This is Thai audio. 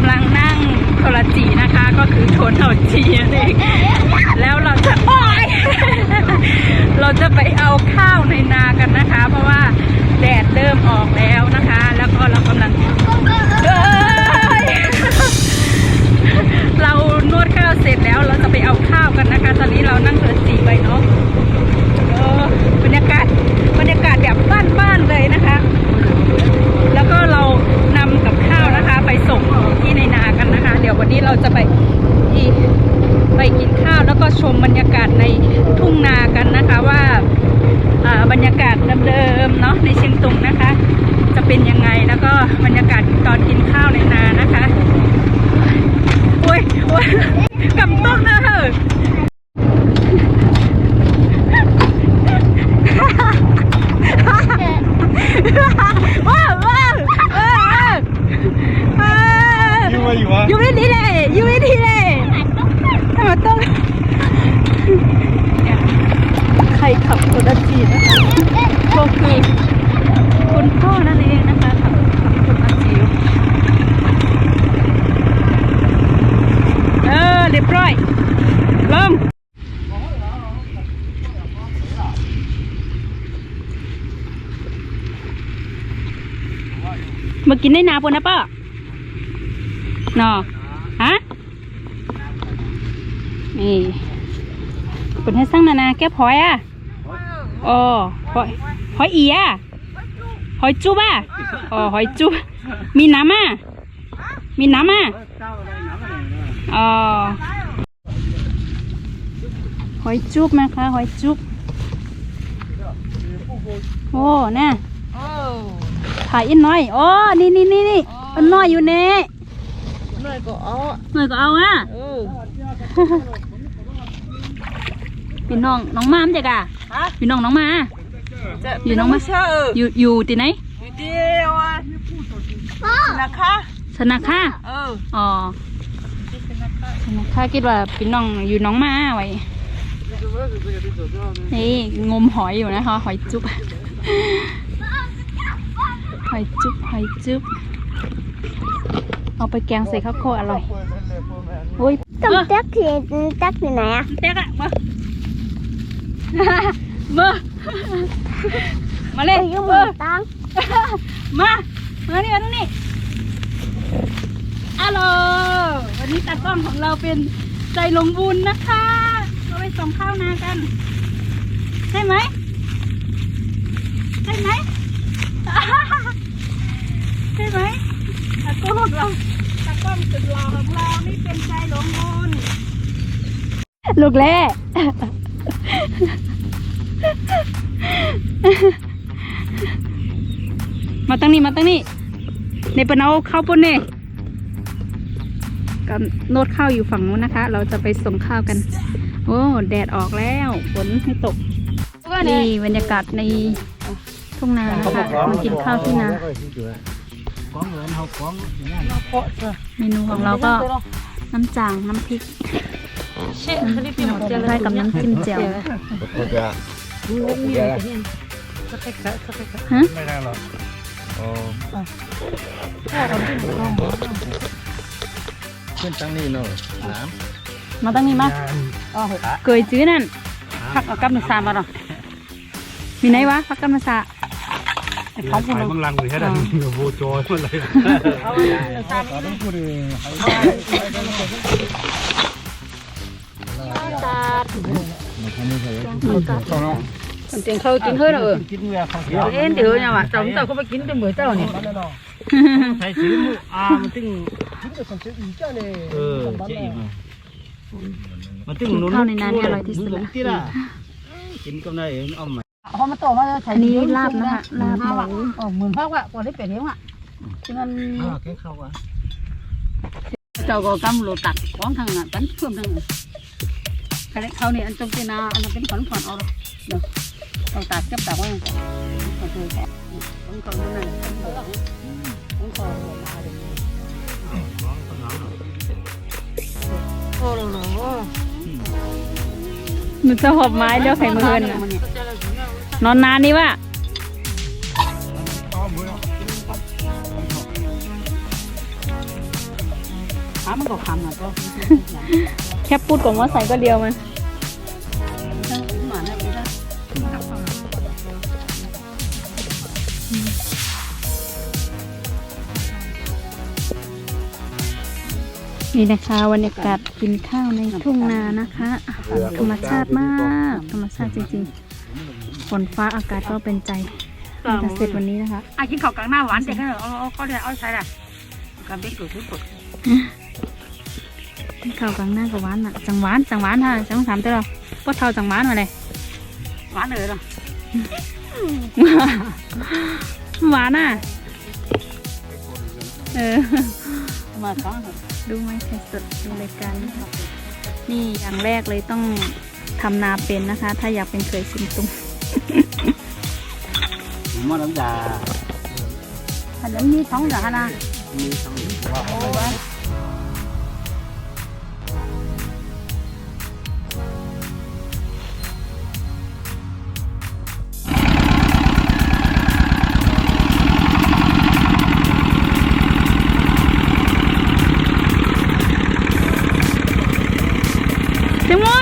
กำลังนั่งโทรจีนะคะ ก็คือโทนเทาจีนั่นเองแล้วเราจะโอ้ยเราจะไปเอาข้าวในนากันนะคะ เพราะว่าแดดเริ่มออกแล้วนะคะ แล้วก็เรากำลัง คือคุณพ่อนั่นเองนะคะขับขับโคดาจีเออเรียบร้อยลงมากินได้นาปนนะป้านอฮะนี่เป็นให้สร้างนานาแก้พลอยอะ อ๋อหอยหอยอีอะหอยจุบอะอ๋อหอยจุบมีน้ำอะมีน้ำอะอ๋อหอยจุบนะคะหอยจุบโอ้น่ะถ่ายอินน้อยอ๋อนี่นี่นี่นี่อันน้อยอยู่เน่หน่อยก็เอาหน่อยก็เอาอะเออ พี่น้องน้องมามเด็กอะฮะพี่น้องน้องมา จะอยู่น้องมะเชื่อเอออยู่อยู่ที่ไหนอยู่เดียวอะนะคะสนาค่าเอออ๋อสนาค่าคิดว่าพี่น้องอยู่น้องมาไว้นี่งมหอยอยู่นะคะหอยจุ๊บหอยจุ๊บหอยจุ๊บเอาไปแกงใส่ข้าวโพดอร่อยโอ้ยต้องเออแจ็คที่แจ็คที่ไหนอะเต๊กอะมา มามาเลยยุ่งเอมืออตังมา มานี่มาตรงนี้อัลโหลวันนี้ตากล้องของเราเป็นใจลงบุญนะคะเราไปส่งข้าวนากันใช่ไหมใช่ไหมใช่ไหมตากล้องของเราตากล้องสุดหล่อของเรานี่เป็นใจหลงบุญลูกแร่ มาตั้งนี้มาตั้งนี้ในปนเอาข้าวปุ้นเนี่ยกับโนดข้าวอยู่ฝั่งนู้นนะคะ เราจะไปส่งข้าวกัน โอ้แดดออกแล้วฝนไม่ตกนี่บรรยากาศในทุ่งนานะคะมากินข้าวที่นาเมนูของเราก็น้ำจางน้ำพริกเช่นคลิปที่หมดเจอ คล้ายกับน้ำจิ้มแจ่วฮะไม่ได้หรอกอ๋อขึ้นตั้งนี่เนาะน้มาตั้งนี้มาำเกยจื้อนั่นพักเอากับมือสามาหรอมีไหนวะพักกับมือสาไอ้ของพวกขายเราบางลังเลยแค่นั้นโบโจยมันเลยต้องพูดเลยเตียงเขากินเฮ้ยเออกินเมื่อเขาเดียวเอ็นเดี๋ยวเนี่ยว่ะเจ้าเจ้าเขาไปกินเป็นเหมือนเจ้าเนี่ยใช้ซื้อมืออามันตึงเออเจ๊อีกมันตึงนุ่นที่ละกินก็ได้เอาใหม่พอมาโตมาใช้อันนี้ลาบนะคะลาบหมูอ๋อหมื่นพักว่ะพอได้เป็ดเลี้ยงอะฉะนั้นแค่เข้าอะเจ้าก็กำโลตักของทางนั้นตันเพิ่มทางนั้นใครเขาเนี่ยอันตรงที่นาอันนั้นเป็นขอนขอนเอาเดี๋ยว ต้องตักเก็บตักไว้ขอโทษของเขานั่นน่ะของเขาโอ้โหมันจะหอบไม้เลี้ยวไข่มือเงินนอนนานนี่วะหามันก็คำอะก็แค่พูดกับว่าใส่ก็เดียวมัน นี่นะคะบรรยากาศกินข้าวในทุ่งนานะคะธรรมชาติมาก ธรรมชาติจริงๆฝนฟ้าอากาศก็เป็นใจน่าจะเสร็จวันนี้นะคะอะกินข้าวกลางหน้าหวานเด็กก็เอาเอาก็ได้เอาใส่ละกับเด็กตัวทุกคนข้าวกลางหน้ากับหวานอะจังหวานจังหวานค่ะจังถามเจ้าเราก็เท่าจังหวานมาเลยหวานเลยเหรอหวานอะเออมาก้อน ดูไหมใครสดดูรายการนี้ค่ะนี่อย่างแรกเลยต้องทำนาเป็นนะคะ ถ้าอยากเป็นเคยชิมตุ้มหม้อน้ำยาอันนี้ท้องเหรอฮะนะมีทั้งว่า 什么